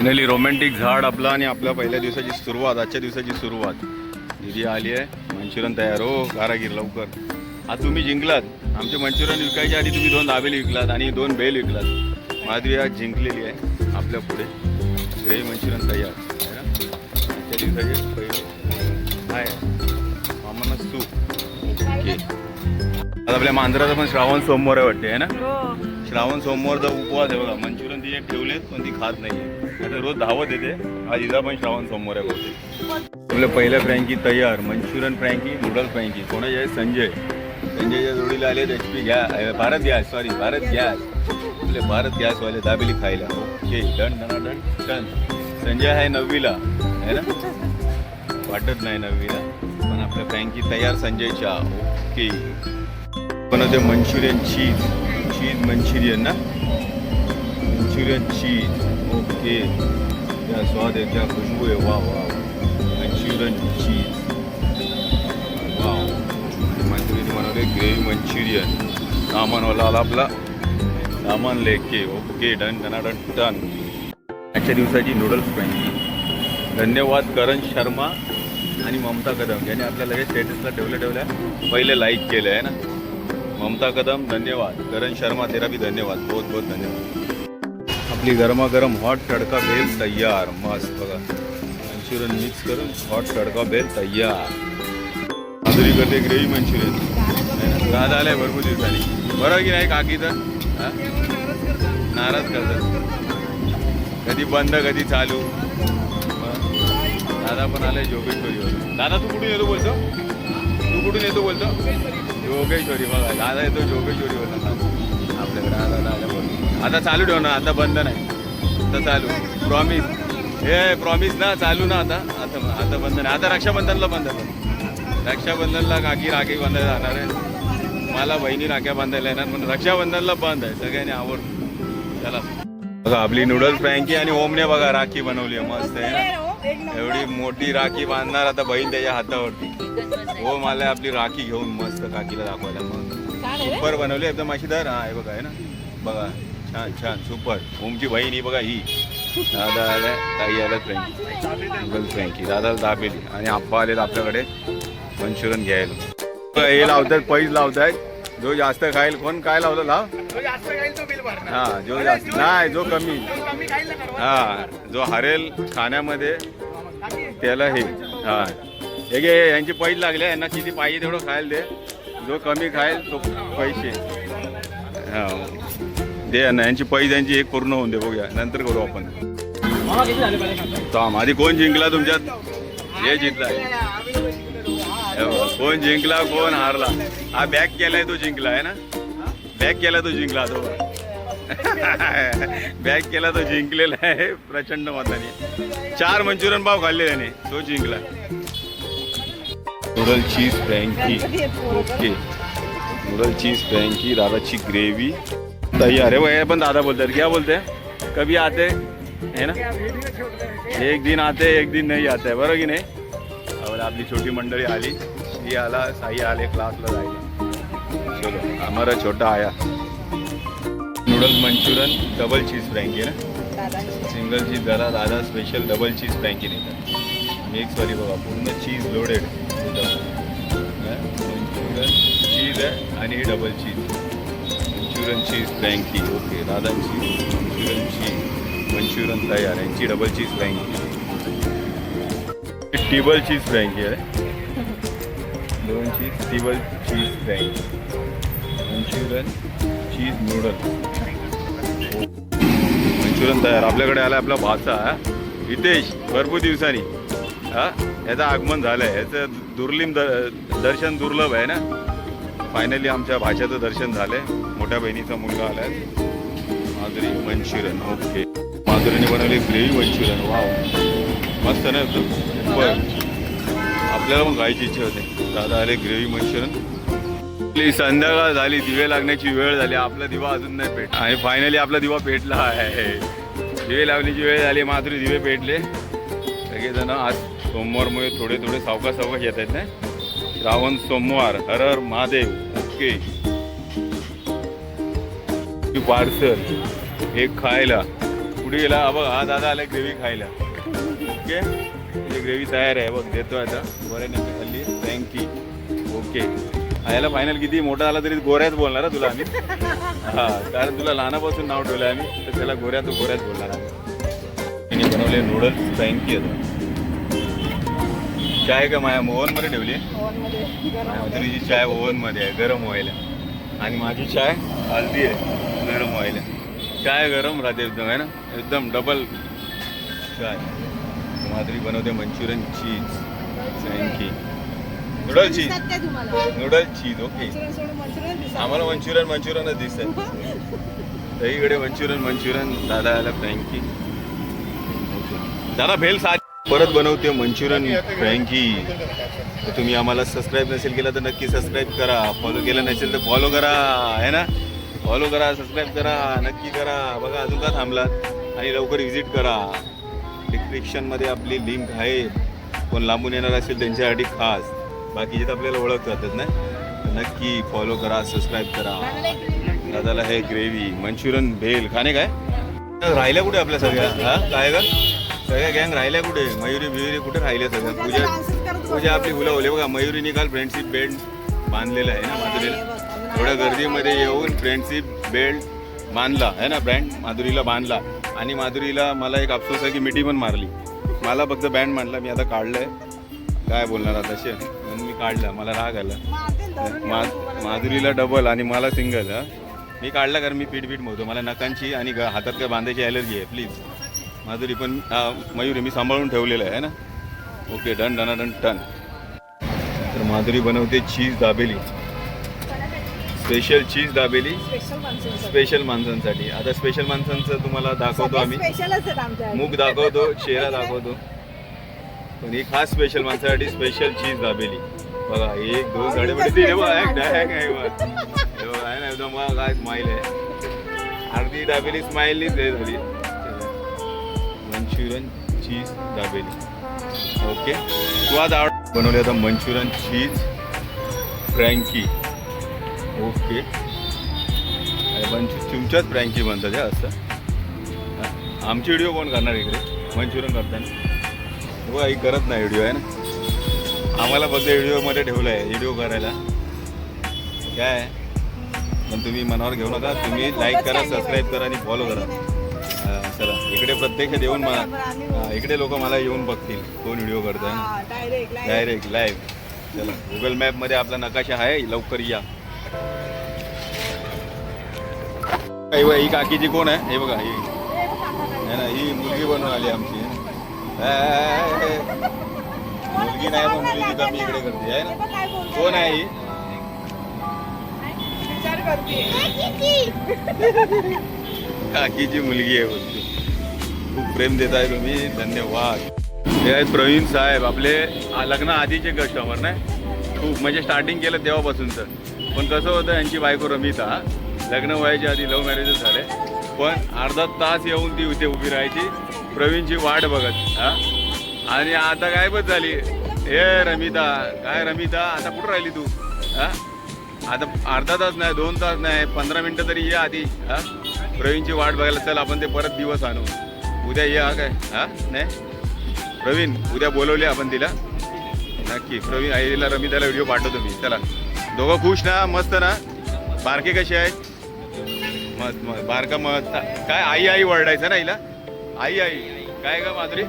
Finally romantic झाड आपलं आणि आपल्या पहिल्या दिवसाची सुरुवात आजच्या दिवसाची सुरुवात. दिदी आली आहे. मंचुरियन तयार हो. कारागीर लवकर. आज तुम्ही जिंकलात. आमचे मंचुरियन विकायच्या आधी तुम्ही दोन दाबेली विकलात आणि दोन बेल विकलात. माधवी आज जिंकलेली आहे आपल्या पुढे. ग्रेव्ही मंचुरियन तयार. ना? आजच्या दिवसाचे पहिले. आहे सूप ओके आता आपल्या मांजराचा पण श्रावण सोमवार आहे वाटते आहे ना? हो. श्रावण सोमवारचा उपवास आहे बघा. मंचुरियन तिचे ठेवलेत पण ती खात नाही आता रोज धावत येते. आज इजा पण श्रावण सोमवार आहे बघते आपलं पहिल्या फ्रँकी तयार मंचुरियन फ्रँकी नूडल फ्रँकी. कोणाचे आहे संजय. संजयच्या जोडीला आले H P gas Bharat gas sorry Bharat gas आपले भारत गॅसवाले दाबेली खायला. Okay done done done done. Sanjay आहे नववीला. आहे ना? वाटत नाही नववीला. पण आपल्या फ्रँकी तयार संजयच्या. ओके. पण ते मंचुरियन चीज चीज मंचुरियन ना मंचुरियन चीज ओके क्या स्वाद है क्या खुशबू है वाह वाह मंचुरियन चीज वाव मंचुरियन बनवले ग्रेव्ही मंचुरियन सामानवाला आला आपला सामान लेके ओके डन डन डन आजच्या दिवसाची नूडल्स फ्रँकी धन्यवाद करण शर्मा आणि ममता कदम. यांनी आपल्या लगेच स्टेटसला ठेवल्या ठेवल्या पहिले लाईक केलं आहे ना? ममता कदम धन्यवाद. करण शर्मा तेरा भी धन्यवाद. बहुत बहुत धन्यवाद. आपली गरमागरम हॉट तडका भेल तयार. मस्त बघा. मंचुरियन मिक्स करून हॉट तडका भेल तयार. माधुरी करते ग्रेव्ही मंचुरियन दादा आलाय भरपूर दिवसांनी. बरं की नाही काकी तर? नाराज करतात. कधी बंद कधी चालू. दादा पण आलाय जोगेश्वरीवर दादा तू कुठून येतो बोलतो? तू कुठून येतो बोलतो? जोगेश्वरी बघा दादा येतो जोगेश्वरीवर आपल्याकडे दादा आता चालू ठेव ना आता बंद नाही. आता चालू. प्रॉमिस हे प्रॉमिस ना चालू ना आता. आता आता बंद नाही. आता रक्षाबंधनला बंद आहे. रक्षाबंधनला काकी राखी बांधायला जाणार आहे. मला बहिणी राख्या बांधायला येणार पण रक्षाबंधनला बंद आहे. सगळ्यांनी आवड चला. बघा आपली नूडल्स फ्रँकी आणि ओमने बघा राखी बनवली आहे. मस्त आहे ना. एवढी मोठी राखी बांधणार आता बहीण त्याच्या हातावरती. हो मला आपली राखी घेऊन मस्त काकीला दाखवायला मग. सुपर बनवली एकदम अशीदार हा हे बघा आहे ना. बघा छान छान सुपर. ओमची बहीण ही बघा ही. दादा आल्या ताई आल्या फ्रँकी. नूडल्स फ्रँकी. दादाला दाबेली. आणि आप्पा आलेत आपल्याकडे. मंचुरियन घ्यायला. हे लावतात पैज लावतायत. जो जास्त खाईल कोण काय लावलं लाव. हा जो जास्त नाही जो कमी. हा जो हरेल खाण्यामध्ये त्याला हे. हा. हे घे यांची पैज लागले यांना किती पाहिजे तेवढं खायला दे. जो कमी खाईल तो पैसे. हा. दे यांना यांची पैज यांची एक पूर्ण होऊन दे बघूया. नंतर करू आपण. थांब आधी कोण जिंकला तुमच्यात? हे जिंकला. कोण जिंकला कोण हारला? हा बॅक केलाय तो जिंकला आहे ना? बॅक केला तो जिंकला तो. बॅक केला तो जिंकलेला आहे प्रचंड मताने. चार मंचुरियन पाव खाल्ले त्याने तो जिंकला. Noodle cheese frankie okay noodle cheese frankie दादाची ग्रेव्ही तयार आहे हे पण दादा बोलतात क्या बोलते हैं? कभी आते? है ना? एक दिन आते एक दिन नहीं आते. बरोबर की नाही? आपली छोटी मंडळी आली. ती आला साई आले क्लासला जायला. चलो आम्हाला छोटा आया. Noodles Manchurian double cheese frankie आहे ना? सिंगल चीज दादा दादा स्पेशल डबल चीज फ्रँकी देतात सॉरी बघा पूर्ण चीज लोडेड मंचुरन चीज आहे आणि हे double cheese Manchurian cheese frankie okay दादांची Manchurian cheese Manchurian तयार यांची double cheese frankie triple cheese frankie आहे दोन cheese triple cheese frankie Manchurian cheese noodle Manchurian तयार. आपल्याकडे आला आपला भाचा? हितेश भरपूर दिवसांनी. हा याचं आगमन झालं आहे याचं दुर्लिम द दर्शन दुर्लभ आहे ना? फायनली आमच्या भाषेचं दर्शन झालंय. मोठ्या बहिणीचा मुलगा आलाय. माधुरी मंचुरियन ओके माधुरीने बनवली ग्रेव्ही मंचुरियन वाव मस्त ना एकदम. बर आपल्याला पण खायची इच्छा होते. दादा आले ग्रेव्ही मंचुरियन. संध्याकाळ झाली दिवे लागण्याची वेळ झाली. आपला दिवा अजून नाही पेट आणि फायनली आपला दिवा पेटला आहे. दिवे लावण्याची वेळ झाली माधुरी दिवे पेटले. सगळेजण आज सोमवारमुळे थोडे थोडे सावका सावकाश येत आहेत ना. श्रावण सोमवार हर हर महादेव. ओके. पार्सल. हे खायला. पुढे गेला. बघ हा दादा आला ग्रेव्ही खायला. ओके? तुझी ग्रेव्ही तयार आहे बघ देतो आता. बरं नाही खाल्ली. Thank you okay. याला फायनल किती मोठा झाला तरी गोऱ्याच बोलणार तुला आम्ही. हा कारण तुला लहानापासून नाव ठेवलं आम्ही तर त्याला गोऱ्या तू गोऱ्याच बोलणार आम्ही. बनवले नूडल्स थँक्यू आता. चाय का माया? ओव्हनमध्ये ठेवली? तुझी चाय ओव्हनमध्ये आहे गरम व्हायला. आणि माझी चाय हलदी आहे गरम व्हायला. चाय गरम राहते एकदम आहे ना? एकदम डबल चाय. माधुरी बनवते Manchurian cheese. Thank you noodle cheese noodle cheese okay आम्हाला मंचुरियन मंचुरियनच दिसत. सगळीकडे मंचुरियन मंचुरियन दादा आला फ्रँकी दादा भेल सा परत बनवते मंचुरियन फ्रँकी तुम्ही आम्हाला सबस्क्राईब नसेल केलं तर नक्की सबस्क्राईब करा. फॉलो केलं नसेल तर फॉलो करा. आहे ना? फॉलो करा सबस्क्राईब करा नक्की करा. बघा अजून का थांबलात? आणि लवकर व्हिजिट करा. डिस्क्रिप्शनमध्ये आपली लिंक आहे. कोण लांबून येणार असेल त्यांच्यासाठी खास. बाकीचे तर आपल्याला ओळखतातच ना? तर नक्की फॉलो करा सबस्क्राईब करा. दादाला हे ग्रेव्ही मंचुरियन भेल. खाणे काय? राहिल्या कुठे आपल्या सगळ्या? हा? काय का सगळ्या गँग राहिल्या कुठे? मयुरी बियुरी कुठे राहिल्या सगळ्या? पूजा पूजा आपली फुलं ओले बघा मयुरीने काल फ्रेंडशिप बेल्ट बांधलेला आहे ना माधुरीला थोड्या गर्दीमध्ये येऊन फ्रेंडशिप बेल्ट बांधला आहे ना ब्रँड माधुरीला बांधला. आणि माधुरीला मला एक अफसोस आहे की मिठी पण मारली. मला फक्त बँड मांडला मी आता काढलंय. काय बोलणार आता शे? म्हणून मी काढलं मला राग आला. मा माधुरीला डबल आणि मला सिंगल हा? मी काढला कारण मी पीठ पीठ मोहतो. मला नकांची आणि हातात काय बांधायची ॲलर्जी आहे प्लीज माधुरी पण मयुरी मी सांभाळून ठेवलेलं आहे ना? Okay done done done done तर माधुरी बनवते cheese dabeli. Special cheese dabeli. Special माणसांसाठी. आता स्पेशल माणसांचं तुम्हाला दाखवतो आम्ही. स्पेशलच आहेत आमच्या मूग दाखवतो चेहरा दाखवतो. पण ही खास स्पेशल माणसासाठी स्पेशल चीज दाबेली. बघा एक दोन एक डायरेक्ट आहे ना एकदम काय स्माईल आहे. अर्धी दाबेली स्माईलनीच हे झाली. Manchurian cheese dabeli. ओके तू आज आवड बनवले आता मंचुरियन चीज फ्रँकी ओके. तुमच्याच फ्रँकी बनतात हे असं. आमची व्हिडिओ कोण करणार इकडे? मंचुरियन करताना. हे बघा ही करत नाही व्हिडिओ आहे ना? आम्हाला फक्त व्हिडिओमध्ये ठेवलं आहे व्हिडिओ करायला. काय पण तुम्ही मनावर घेऊ नका. तुम्ही लाईक करा सबस्क्राईब करा आणि फॉलो करा. चला. इकडे प्रत्यक्ष येऊन मला इकडे लोक मला येऊन बघतील. कोण व्हिडिओ करताय? डायरेक्ट लाईव्ह चला. गुगल मॅपमध्ये आपला नकाशा आहे. लवकर या. ही ही काकीची कोण आहे? हे बघा ही. ना ही मुलगी बनवून आली आमची. मुलगी नाही पण मुलगी कमी इकडे करते आहे ना? कोण आहे ही? काकीची मुलगी आहे बोलतो खूप प्रेम देत आहे तुम्ही धन्यवाद. हे आहेत प्रवीण साहेब आपले लग्न आधीचे कस्टमर नाही? खूप म्हणजे स्टार्टिंग केलं तेव्हापासून तर पण कसं होतं यांची बायको रमिता लग्न व्हायच्या आधी लव्ह मॅरेजच झाले. पण अर्धा तास येऊन ती इथे उभी राहायची. प्रवीणची वाट बघत हा? आणि आता गायबच झाली? हे रमिता काय रमिता आता कुठं राहिली तू? हा? आता अर्धा तास नाही दोन तास नाही पंधरा मिनटं तरी ये आधी हा? प्रवीणची वाट बघायला चल आपण ते परत दिवस आणू. उद्या ये हा काय? हा? नाही? प्रवीण उद्या बोलवले आपण तिला. नक्की प्रवीण आईला रमिताला व्हिडिओ पाठवतो मी. चला. दोघं खुश ना मस्त ना? बारके कसे आहेत? मस्त मस्त. बारका मस्त. काय आई आई वरडायचं ना हिला? आई आई. काय का माधुरी?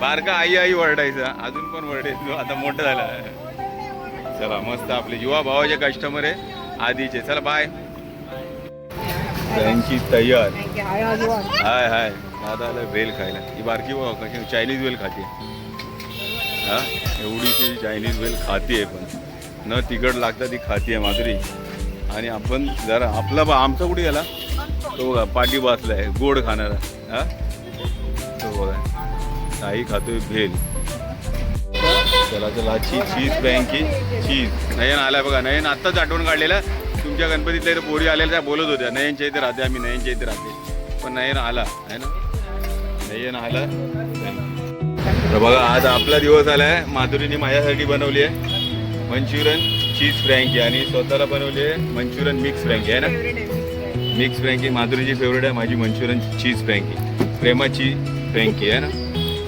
बारका आई आई वरडायचं. अजून पण वरडायचं आता मोठं झालं. चला मस्त आपले युवा भावाचे कस्टमर आहे. आधीचे. चला बाय त्यांची तयार. हाय हाय. दादा आलं वेल खायला. ही बारकी बघा कशी चायनीज वेल खाते. हा? एवढीशी चायनीज वेल खाते पण. न तिखट लागता ती खाती आहे माधुरी आणि आपण जरा आपला बा आमचा कुठे गेला? तो बघा पाठी बसलाय गोड खाणारा. हा? तो बघा. काही खातोय भेल. चला चला चीज चीज बँकी चीज. नयन आलाय बघा. नयन आत्ताच आठवण काढलेला. तुमच्या गणपतीतल्या इथं पोरी आलेल्या त्या बोलत होत्या नयनच्या इथे राहते आम्ही नयनच्या इथे राहते. पण नयन आला आहे ना? नयन आला. तर बघा आज आपला दिवस आलाय. माधुरीने माझ्यासाठी बनवली आहे. मंचुरियन चीज फ्रँकी आणि स्वतःला बनवली आहे मंचुरियन मिक्स फ्रँकी आहे ना? मिक्स फ्रँकी. माधुरीची फेवरेट आहे माझी मंचुरियन चीज फ्रँकी. प्रेमाची फ्रँकी आहे ना?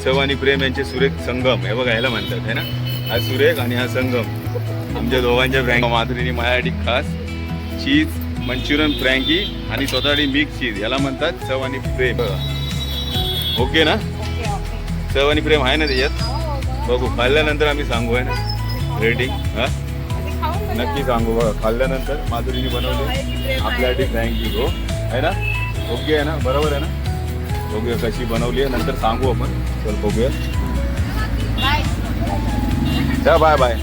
चव आणि प्रेम यांचे सुरेख संगम हे बघा ह्याला म्हणतात है ना? हा सुरेख आणि हा संगम. आमच्या दोघांच्या फ्रँक. माधुरीने माझ्यासाठी खास चीज मंचुरियन फ्रँकी आणि स्वतःसाठी मिक्स चीज याला म्हणतात चव आणि प्रेम. ओके ना? चव आणि प्रेम आहे ना त्याच्यात? हो बघू खाल्ल्यानंतर आम्ही सांगू आहे ना? रेटिंग हा. नक्की सांगू बघा. खाल्ल्यानंतर माधुरीने बनवली? आपल्यासाठी फ्रँकी हो. आहे ना? ओके आहे ना? बरोबर आहे ना? बघूया कशी बनवली आहे. नंतर सांगू आपण. चल बघूया. चला बाय बाय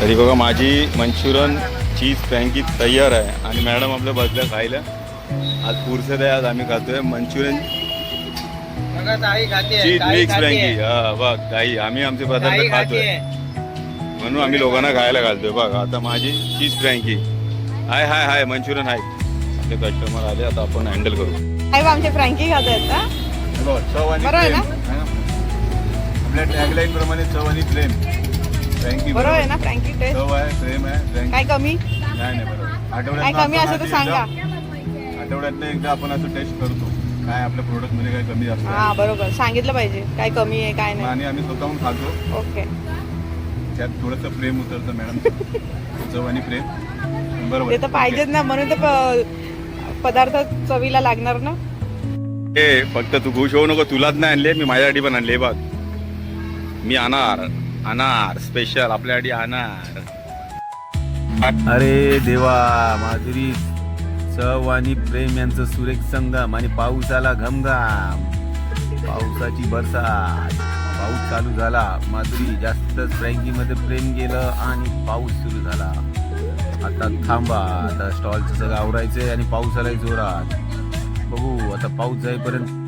तरी बघा माझी मंचुरियन चीज फ्रँकी तयार आहे. आणि मॅडम आपल्या बसल्या खायला. आज पुरसत आहे आज आम्ही खातोय. मंचुरियन चीज मिक्स फ्रँकी हा बघ काही आम्ही आमचे पदार्थ खातोय. म्हणून आम्ही लोकांना खायला घालतोय. बघ आता माझी चीज फ्रँकी. हाय हाय हाय मंचुरियन आहे आपले कस्टमर आले आता आपण हँडल करू. आई बा आमचे फ्रँकी खात आहेत ना चव आणि आहे प्रेम. है? आपल्या टॅगलाईन प्रमाणे चव आणि प्रेम फ्रँकी बरोबर आहे ना फ्रँकी टेस्ट चव आहे प्रेम आहे फ्रँकी. काय कमी? नाही नाही बरोबर. काय आठवड्यात कमी असेल तर सांगा. आठवड्यात एकदा आपण असं टेस्ट करतो. काय आपल्या प्रोडक्टमध्ये काय कमी जास्त हा आहे. बरोबर. सांगितलं पाहिजे काय कमी आहे काय नाही. आणि आम्ही स्वतःहून खातो. ओके. त्यात थोडंसं प्रेम उतरतं मॅडम. चव आणि प्रेम. बरोबर. ते तर पाहिजेच ना म्हणून तर प- पदार्थ चवीला लागणार ना. ए फक्त तू खुश होऊ नको तुलाच नाही आणले मी माझ्यासाठी पण आणले बघ. मी अनार अनार स्पेशल आपल्यासाठी अनार अरे देवा माधुरी चव आणि प्रेम यांचं सुरेख संगम आणि पाऊसाला घमघाम. पावसाची बरसात. पाऊस चालू झाला. माधुरी जास्तच फ्रँकीमध्ये प्रेम गेलं आणि पाऊस सुरू झाला. आता थांबा आता स्टॉलचं सगळं आवरायचंय आणि पाऊस आलाय जोरात. बघू आता पाऊस जाईपर्यंत